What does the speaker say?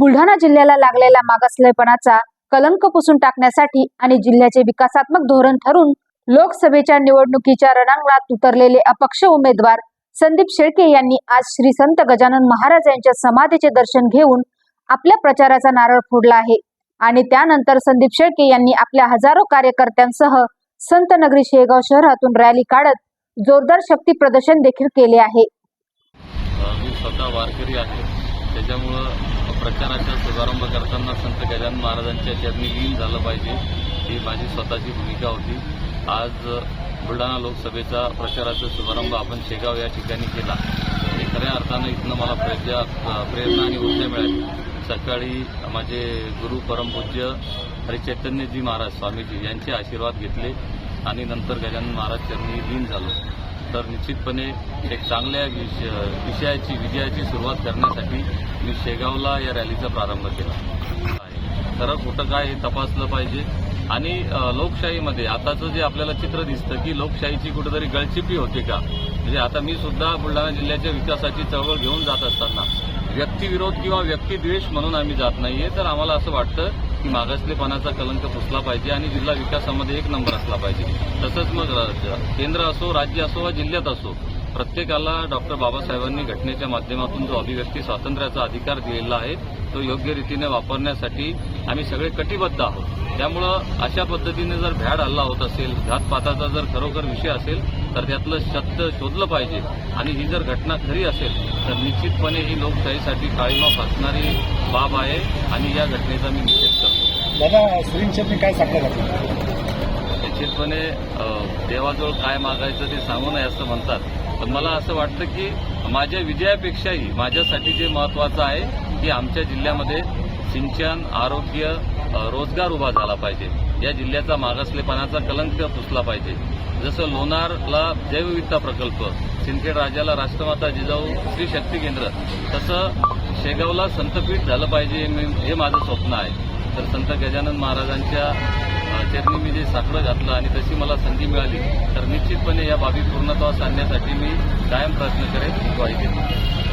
बुलढाणा जिल्ह्याला लागलेला मागासलेपणाचा कलंक पुसून टाकण्यासाठी आणि जिल्ह्याचे विकासात्मक धोरण ठरून लोकसभेच्या निवडणुकीच्या रणांगणात उतरलेले अपक्ष उमेदवार संदीप शेळके यांनी आज श्री संत गजानन महाराज यांच्या समाधीचे दर्शन घेऊन आपल्या प्रचाराचा नारळ फोडला आहे. आणि त्यानंतर संदीप शेळके यांनी आपल्या हजारो कार्यकर्त्यांसह संत नगरी शेगाव शहरातून रॅली काढत जोरदार शक्ती प्रदर्शन देखील केले आहे. मी स्वतः वारकरी आहे. त्याच्यामुळं प्रचाराचा शुभारंभ करताना संत गजानन महाराजांच्या चरणी लीन झालं पाहिजे. ही माझी स्वतःची भूमिका होती. आज बुलढाणा लोकसभेचा प्रचाराचा शुभारंभ आपण शेगाव या ठिकाणी केला. आणि खऱ्या अर्थानं इथनं मला प्रेरणा प्रेरणा आणि ऊर्जा मिळाली. सकाळी माझे गुरु परमपूज्य हरिचैतन्यजी महाराज स्वामीजी यांचे आशीर्वाद घेतले आणि नंतर गजानन महाराज चरणी लीन झालो. तर निश्चितपणे एक चांगल्या विषय विषयाची विजयाची सुरुवात करण्यासाठी मी शेगावला या रॅलीचा प्रारंभ केला. खरं खोटं काय हे तपासलं पाहिजे. आणि लोकशाहीमध्ये आताचं जे आपल्याला चित्र दिसतं की लोकशाहीची कुठेतरी गळचिपी होते का? म्हणजे आता मी सुद्धा बुलढाणा जिल्ह्याच्या विकासाची चळवळ घेऊन जात असताना व्यक्तिविरोध किंवा व्यक्तिद्वेष म्हणून आम्ही जात नाहीये तर आम्हाला असं वाटतं की मागासलेपणाचा कलंक पुसला पाहिजे आणि जिल्हा विकासामध्ये एक नंबर असला पाहिजे. तसंच मग राज्य- केंद्र असो राज्य असो वा जिल्ह्यात असो प्रत्येकाला डॉक्टर बाबासाहेबांनी घटनेच्या माध्यमातून जो अभिव्यक्ती स्वातंत्र्याचा अधिकार दिलेला आहे तो योग्य रीतीने वापरण्यासाठी आम्ही सगळे कटिबद्ध आहोत. त्यामुळं अशा पद्धतीने जर भ्याड हल्ला होत असेल घातपाताचा जर खरोखर विषय असेल तर त्यातलं सत्य शोधलं पाहिजे. आणि ही जर घटना खरी असेल तर निश्चितपणे ही लोकशाहीसाठी काळीमा फासणारी बाब आहे आणि या घटनेचा मी निषेध करतो. दादा काय निश्चितपणे देवाजवळ काय मागायचं ते सांगू नये असं म्हणतात. पण मला असं वाटतं की माझ्या विजयापेक्षाही माझ्यासाठी जे महत्वाचं आहे की आमच्या जिल्ह्यामध्ये सिंचन आरोग्य रोजगार उभा झाला पाहिजे. या जिल्ह्याचा मागासलेपणाचा कलंक पुसला पाहिजे. जसं लोणारला जैवविविधता प्रकल्प सिंदखेड राजाला राष्ट्रमाता जिजाऊ श्री शक्ती केंद्र तसं शेगावला संतपीठ झालं पाहिजे हे मी- हे माझं स्वप्न आहे. तर संत गजानन महाराजांच्या चरणी मी जे साकडं घातलं आणि तशी मला संधी मिळाली तर निश्चितपणे या बाबी पूर्णत्वास आणण्यासाठी मी कायम प्रयत्न करेन ग्वाही देतो.